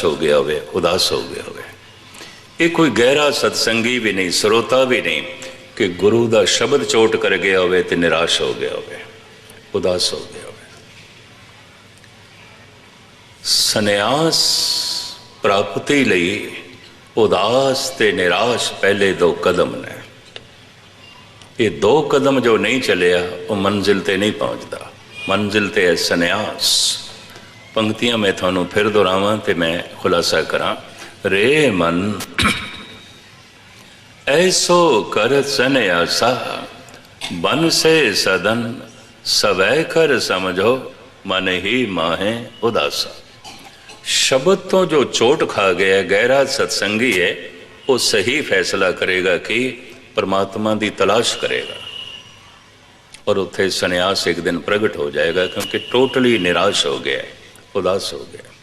ਨਿਰਾਸ਼ ਹੋ ਗਿਆ ਹੋਵੇ, ਉਦਾਸ ਹੋ ਗਿਆ ਹੋਵੇ। ਇਹ ਕੋਈ ਗਹਿਰਾ ਸਤਸੰਗੀ ਵੀ ਨਹੀਂ, ਸਰੋਤਾ ਵੀ ਨਹੀਂ ਕਿ ਗੁਰੂ ਦਾ ਸ਼ਬਦ ਚੋਟ ਕਰ ਗਿਆ ਹੋਵੇ ਤੇ ਨਿਰਾਸ਼ ਹੋ ਗਿਆ ਹੋਵੇ, ਉਦਾਸ ਹੋ ਗਿਆ ਹੋਵੇ। ਸੰਨਿਆਸ ਪ੍ਰਾਪਤੀ ਲਈ ਉਦਾਸ ਤੇ ਨਿਰਾਸ਼ ਪਹਿਲੇ ਦੋ ਕਦਮ ਨੇ। ਇਹ ਦੋ ਕਦਮ ਜੋ ਨਹੀਂ ਚੱਲਿਆ, ਉਹ ਮੰਜ਼ਿਲ ਤੇ ਨਹੀਂ ਪਹੁੰਚਦਾ। ਮੰਜ਼ਿਲ ਤੇ ਹੈ ਸੰਨਿਆਸ। ਪੰਕਤੀਆਂ ਮੈਂ ਤੁਹਾਨੂੰ ਫਿਰ ਦੁਹਰਾਵਾਂ ਤੇ ਮੈਂ ਖੁਲਾਸਾ ਕਰਾਂ। ਰੇ ਮਨ ਐਸੋ ਕਰ ਸੰਨਿਆਸਾ ਬਨ ਸੇ ਸਦਨ ਸਵੈ ਕਰ ਸਮਝੋ ਮਨ ਹੀ ਮਾਹੇ ਉਦਾਸਾ। ਸ਼ਬਦ ਤੋਂ ਜੋ ਚੋਟ ਖਾ ਗਿਆ ਗਹਿਰਾ ਸਤਸੰਗੀ ਹੈ ਉਹ ਸਹੀ ਫੈਸਲਾ ਕਰੇਗਾ ਕਿ ਪਰਮਾਤਮਾ ਦੀ ਤਲਾਸ਼ ਕਰੇਗਾ। ਔਰ ਉੱਥੇ ਸੰਨਿਆਸ ਇੱਕ ਦਿਨ ਪ੍ਰਗਟ ਹੋ ਜਾਏਗਾ ਕਿਉਂਕਿ ਟੋਟਲੀ ਨਿਰਾਸ਼ ਹੋ ਗਿਆ ਹੈ, ਉਦਾਸ ਹੋ ਗਿਆ।